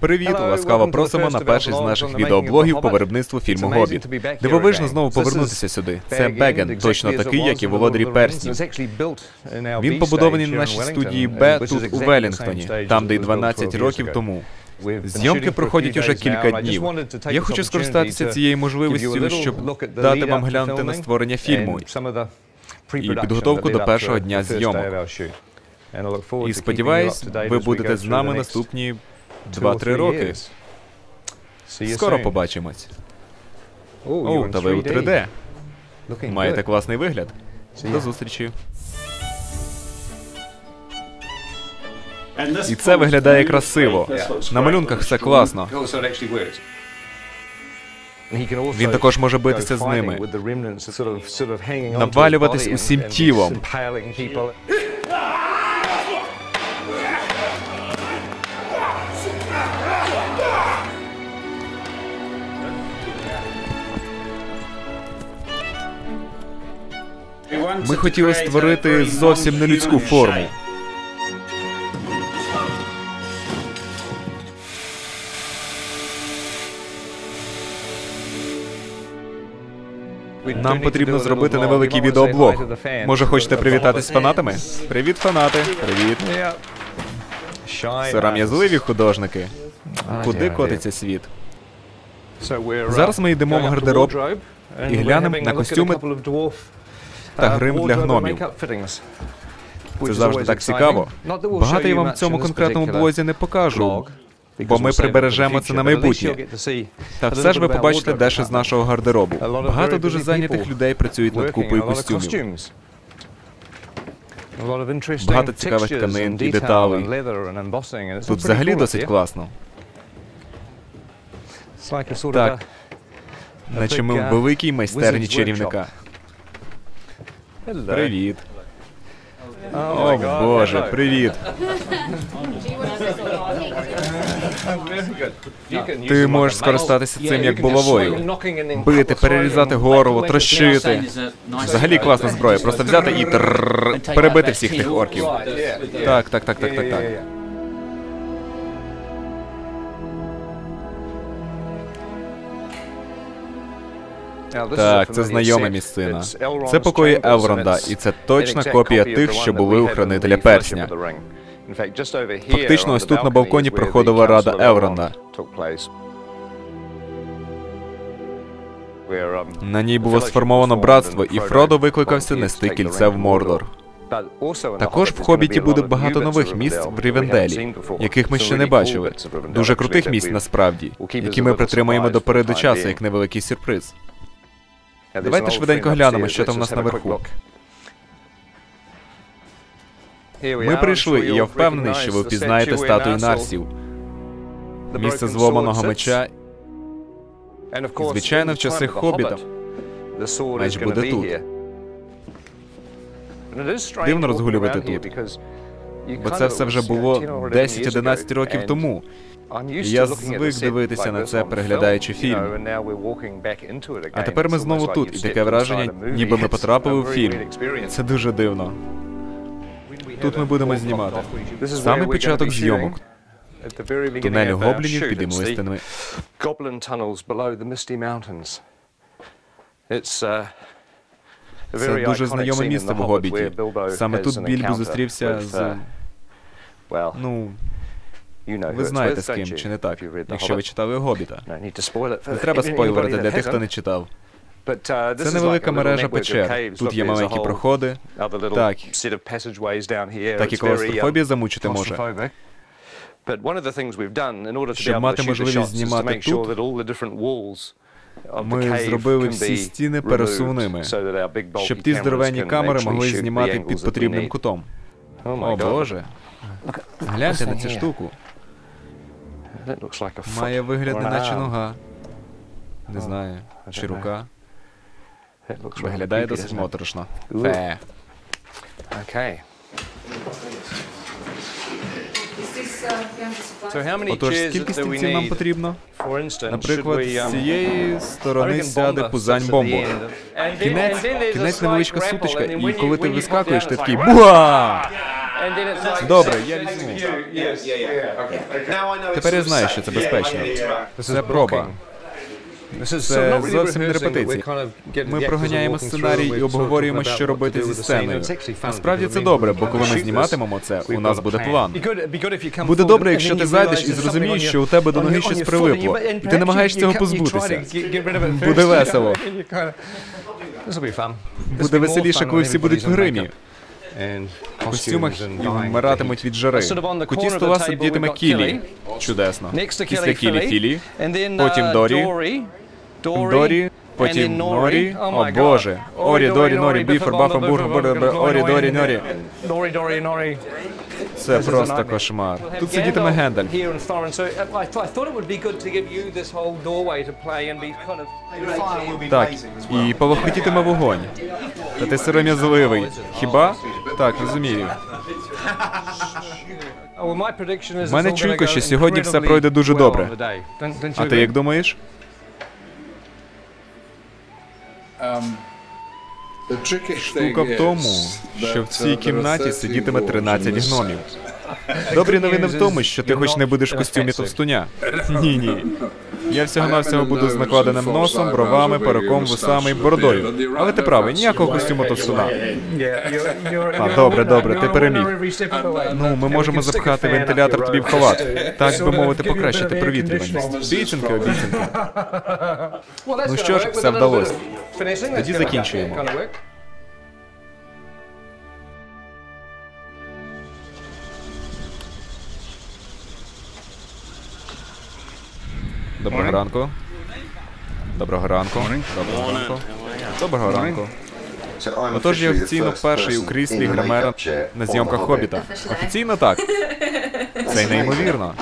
Привіт, ласкаво просимо на перший з наших відеоблогів по виробництву фільму Гобіт. Дивовижно знову повернутися сюди. Це Беген, точно такий, як і володарі перснів. Він побудований на нашій студії Б тут у Велінгтоні, там де й 12 років тому. Зйомки проходять уже кілька днів. Я хочу скористатися цією можливістю, щоб дати вам глянути на створення фільму і підготовку до першого дня зйомок. І сподіваюсь, ви будете з нами наступні 2-3 роки. Скоро побачимось. О, та ви у 3D. Маєте класний вигляд. До зустрічі. І це виглядає красиво. На малюнках все класно. Він також може битися з ними, Навалюватись усім тілом. Ми хотіли створити зовсім нелюдську форму. Нам потрібно зробити невеликий відеоблог. Може, хочете привітатись з фанатами? Привіт, фанати! Привіт! Сором'язливі художники. Куди котиться світ? Зараз ми йдемо в гардероб і глянемо на костюми та грим для гномів. Це завжди так цікаво. Багато я вам в цьому конкретному блозі не покажу, бо ми прибережемо це на майбутнє. Та все ж ви побачите дещо з нашого гардеробу. Багато дуже зайнятих людей працюють над купою костюмів. Багато цікавих тканин і деталей. Тут взагалі досить класно. Так, наче ми в великій майстерні чарівника. Привіт. О боже, привіт. Ти можеш скористатися цим як булавою. Бити, перерізати горло, трощити. Взагалі класна зброя. Просто взяти і перебити всіх тих орків. Так, так, так, так, так, так. Так, це знайома місцина. Це покої Елронда, і це точна копія тих, що були у хранителя персня. Фактично, ось тут на балконі проходила рада Елронда. На ній було сформовано братство, і Фродо викликався нести кільце в Мордор. Також в Хобіті буде багато нових місць в Рівенделі, яких ми ще не бачили. Дуже крутих місць насправді, які ми притримаємо до переду часу як невеликий сюрприз. Давайте швиденько глянемо, що там у нас наверху. Ми прийшли, і я впевнений, що ви впізнаєте статую Нарсів, місце зломаного меча. І, звичайно, в часи Хобіта Меч буде тут. Дивно розгулювати тут. Бо це все вже було 10-11 років тому. І я звик дивитися на це, переглядаючи фільм. А тепер ми знову тут, і таке враження, ніби ми потрапили у фільм. Це дуже дивно. Тут ми будемо знімати. Саме початок зйомок. Тунелі гоблінів під імлистинами. Це дуже знайоме місце в Гобіті. Саме тут Більбо зустрівся з. Ну, ви знаєте з ким, чи не так, якщо ви читали Гобіта. Не треба спойлерити для тих, хто не читав. Це невелика мережа печер. Тут є маленькі проходи. Так, так і клаустрофобія замучити може. Щоб мати можливість знімати тут, Ми зробили всі стіни пересувними, щоб ті здоровенні камери могли знімати під потрібним кутом. О боже. Гляньте на цю штуку. Має вигляд, неначе нога. Не знаю, чи рука. Виглядає досить моторошно. Фе. Отож, скільки стільців нам потрібно? Наприклад, з цієї сторони сяде пузань бомбо. Кінець, кінець невеличка сутичка, і коли ти вискакуєш, ти такий буа! Добре, я візьму. Тепер я знаю, що це безпечно. Це проба. Це зовсім не репетиція. Ми проганяємо сценарій і обговорюємо, що робити зі сценою. Насправді це добре, бо коли ми зніматимемо це, у нас буде план. Буде добре, якщо ти зайдеш і зрозумієш, що у тебе до ноги щось прилипло, і ти намагаєшся цього позбутися. Буде весело. Буде веселіше, коли всі будуть в гримі, костюмах і вмиратимуть від жари. Куті стола сидітиме Кілі. Чудесно. Після Кілі Філі, потім Дорі, Дорі, потім Норі. О боже. Орі, Дорі, Норі, Біфор, Бафа, Бург, Бург, Орі, Дорі, Норі. Норі, Дорі, Норі. Це просто кошмар. Тут сидітиме Гендель. Так, і полохотітиме вогонь. Та ти сором'язливий. Хіба? Так, розумію. У мене чуйка, що сьогодні все пройде дуже добре. А ти як думаєш? Штука в тому, що в цій кімнаті сидітиме 13 гномів. Добрі новини в тому, що ти хоч не будеш в костюмі товстуня. Ні, ні. Я всього-навсього буду з накладеним носом, бровами, перуком, вусами і бородою. Але ти правий, ніякого костюму товстуна. А, добре, добре, ти переміг. Ну, ми можемо запхати вентилятор тобі в халат. Так би мовити, покращити провітрюваність. Обіцянки, обіцянки. Ну що ж, все вдалося. Тоді закінчуємо. Ранку. Доброго ранку. Доброго ранку. Доброго ранку. Отож я офіційно перший у кріслі гримера на зйомках Хобіта. Офіційно так. Це неймовірно.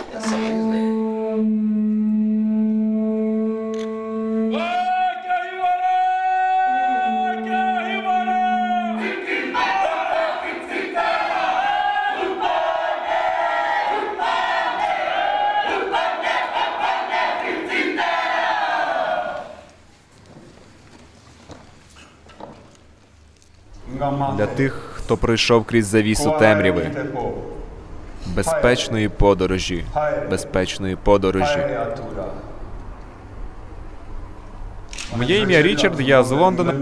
Для тих, хто пройшов крізь завісу темряви, безпечної подорожі, безпечної подорожі. Моє ім'я Річард, я з Лондона.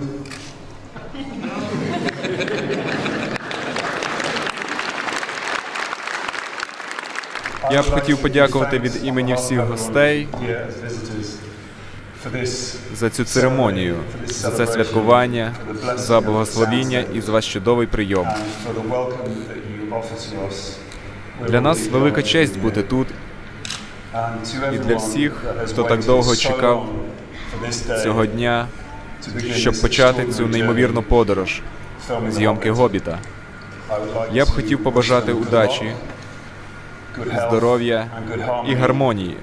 Я б хотів подякувати від імені всіх гостей за цю церемонію, за це святкування, за благословіння і за ваш чудовий прийом. Для нас велика честь бути тут і для всіх, хто так довго чекав цього дня, щоб почати цю неймовірну подорож зйомки Гобіта. Я б хотів побажати удачі, здоров'я і гармонії.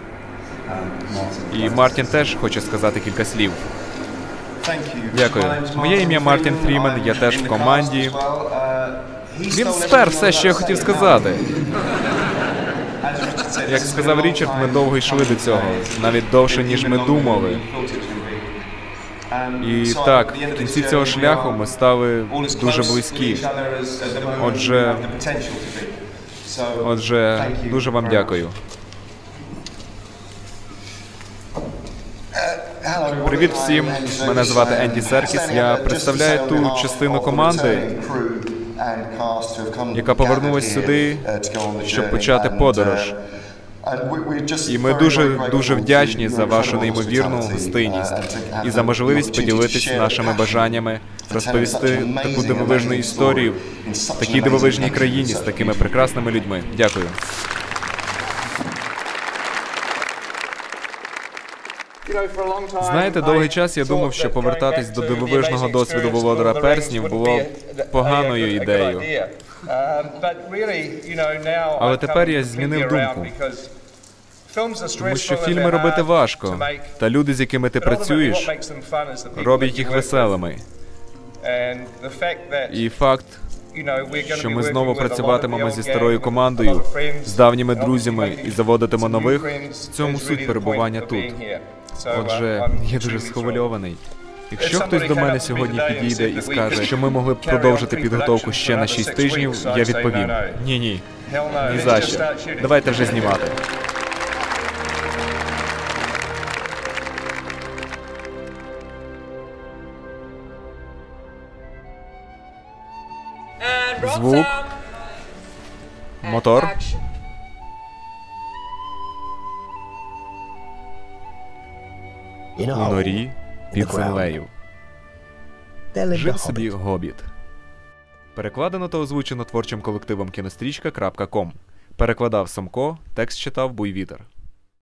І Мартін теж хоче сказати кілька слів. Дякую. Моє ім'я Мартін Фрімен, я теж в команді. Він спер все, що я хотів сказати. Як сказав Річард, ми довго йшли до цього, навіть довше, ніж ми думали. І так, в кінці цього шляху ми стали дуже близькі. Отже, отже, дуже вам дякую. Привіт всім. Мене звати Енді Серкіс. Я представляю ту частину команди, яка повернулась сюди, щоб почати подорож. І ми дуже дуже вдячні за вашу неймовірну гостинність і за можливість поділитися нашими бажаннями, розповісти таку дивовижну історію в такій дивовижній країні з такими прекрасними людьми. Дякую. Знаєте, довгий час я думав, що повертатись до дивовижного досвіду володара перснів було поганою ідеєю. Але тепер я змінив думку. Тому що фільми робити важко, та люди, з якими ти працюєш, роблять їх веселими. І факт, що ми знову працюватимемо зі старою командою, з давніми друзями і заводитимо нових, в цьому суть перебування тут. Отже, я дуже схвильований. Якщо хтось до мене сьогодні підійде і скаже, що ми могли б продовжити підготовку ще на 6 тижнів, я відповім: ні, ні, ні за що. Давайте вже знімати. Звук. Мотор. У норі під землею. Жив собі гобіт. Перекладено та озвучено творчим колективом кінострічка.ком. Перекладав Самко, текст читав Буйвітер.